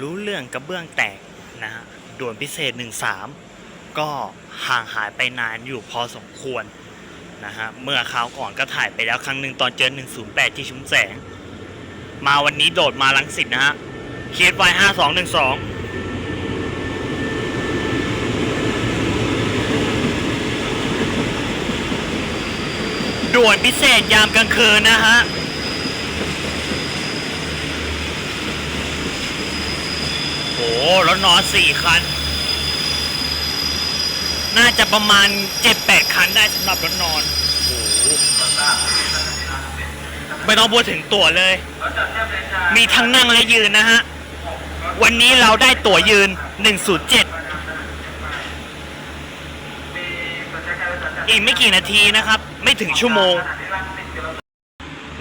รู้เรื่องกระเบื้องแตกนะฮะด่วนพิเศษ 13 ก็ห่างหายไปนานอยู่พอสมควรนะฮะเมื่อคราวก่อนก็ถ่ายไปแล้วครั้งหนึ่งตอนเจอ 108 ที่ชุมแสง มาวันนี้โดดมาลังสิตนะฮะเคสไฟ5212ด่วนพิเศษยามกลางคืนนะฮะ โห รถนอนสี่คัน น่าจะประมาณเจ็ดแปดคันได้สำหรับรถนอนโหไม่ต้องพูดถึงตั๋วเลย มีทั้งนั่งและยืนนะฮะ วันนี้เราได้ตั๋วยืน 107 อีกไม่กี่นาทีนะครับ ไม่ถึงชั่วโมง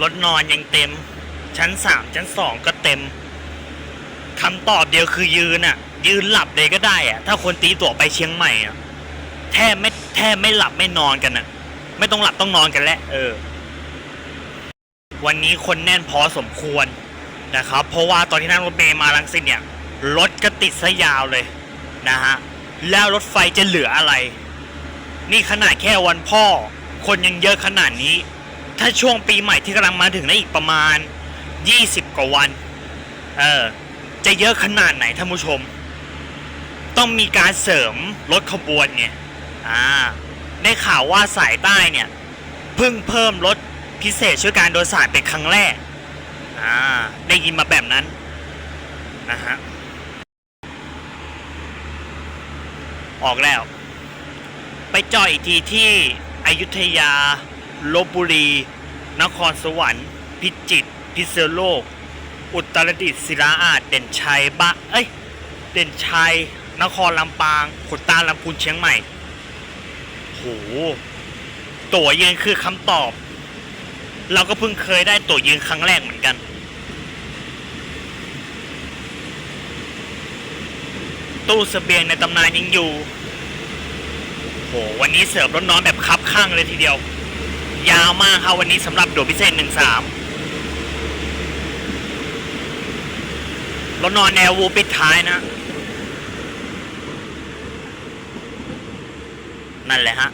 รถนอนยังเต็ม ชั้น 3 ชั้น 2 ก็เต็ม คำตอบเดียวคือยืนอะ ยืนหลับเลยก็ได้อะ ถ้าคนตีตั๋วไปเชียงใหม่อะแทบไม่แทบไม่หลับไม่นอนกันอะ ไม่ต้องหลับต้องนอนกันแล้วเออ วันนี้คนแน่นพอสมควรนะครับ เพราะว่าตอนที่นั่งรถเมย์มาลังสิตเนี่ยรถก็ติดซะยาวเลยนะฮะแล้วรถไฟจะเหลืออะไร นี่ขนาดแค่วันพ่อ คนยังเยอะขนาดนี้ ถ้าช่วงปีใหม่ที่กำลังมาถึงนะอีกประมาณ 20 กว่าวัน เออ จะเยอะขนาดไหนท่านผู้ชม ต้องมีการเสริมรถขบวนเนี่ยอ่าได้ข่าวว่าสายใต้เนี่ยเพิ่งเพิ่มรถพิเศษช่วยการโดยสารเป็นครั้งแรกอ่าได้ยินมาแบบนั้นนะฮะออกแล้ว ไปจอดอีกทีที่อยุธยาลบบุรี นครสวรรค์ พิจิตรพิษณุโลก อุตรดิตถ์ศิลาอาจเด่นชัยบะเอ้ยเด่นชัย นครลำปางขุนตาลำพูนเชียงใหม่โหตั๋วยืนคือคำตอบ เราก็เพิ่งเคยได้ตั๋วยืนครั้งแรกเหมือนกัน ตู้เสบียงในตำนานยังอยู่โหวันนี้เสิร์ฟรถนอนแบบคับข้างเลยทีเดียว ยาวมากครับวันนี้สำหรับโด่วนพิเศษหนึ่งสาม รถนอนแนววูปิดท้ายนะ นั่นแหละฮะ